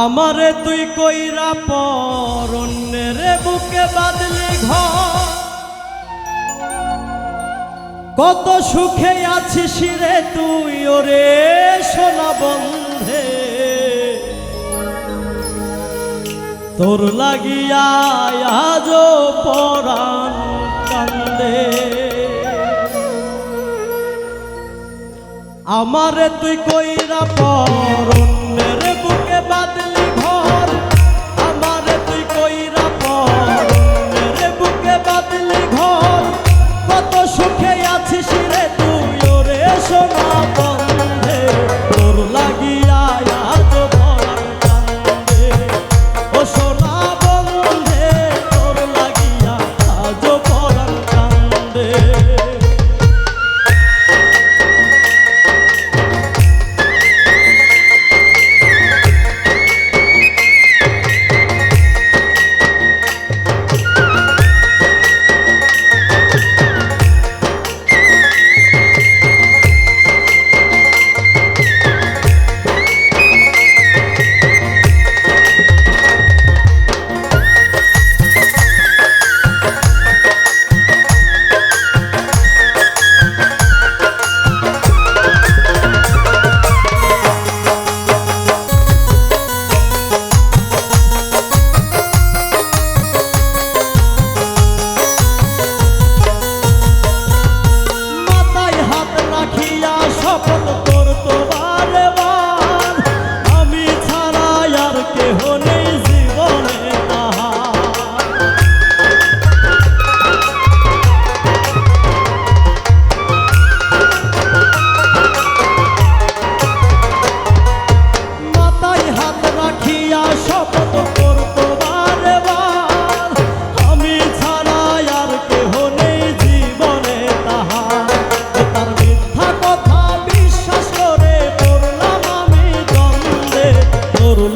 আমারে তুই কইরা পর অন্যের বুকে বাদলি ঘর। কত সুখে আছিস রে তুই, ওরে সোনা বন্ধে। তোর লাগিয়া পরাণ কান্দে। আমারে তুই কইরা পর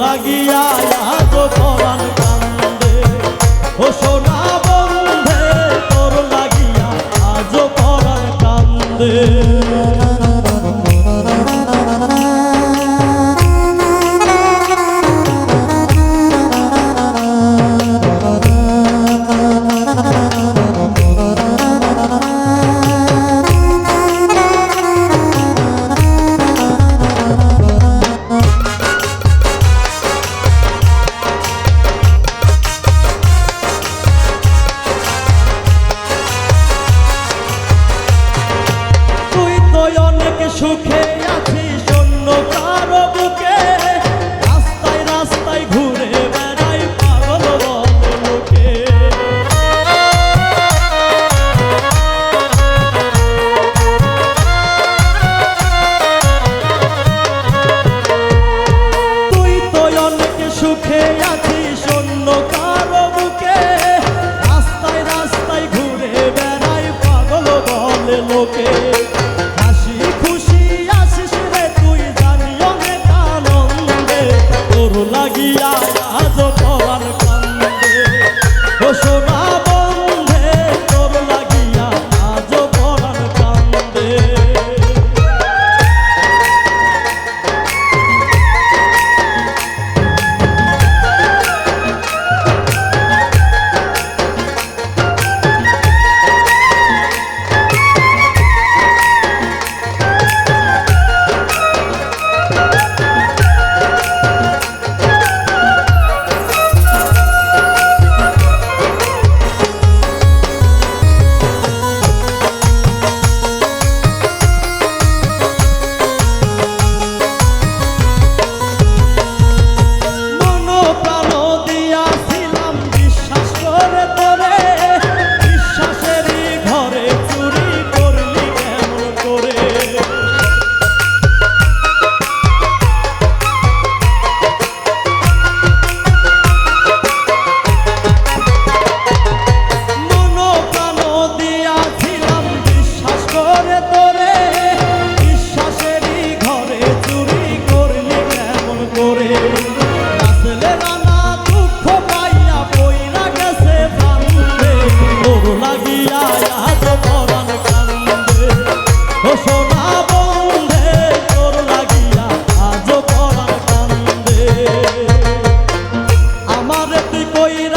লাগিয়া আজ পরাণ কান্দে ও সোনা বন্ধে তোর লাগিয়া আজ পরাণ কান্দে। সুখে আছিস অন্য কারও বুকে। রাস্তায় রাস্তায় ঘুরে বেড়াই পাগল লোকে তুই তো অনেক সুখে আছিস অন্য কারও বুকে। রাস্তায় রাস্তায় ঘুরে বেড়াই পাগল বলে লোকে। কইরা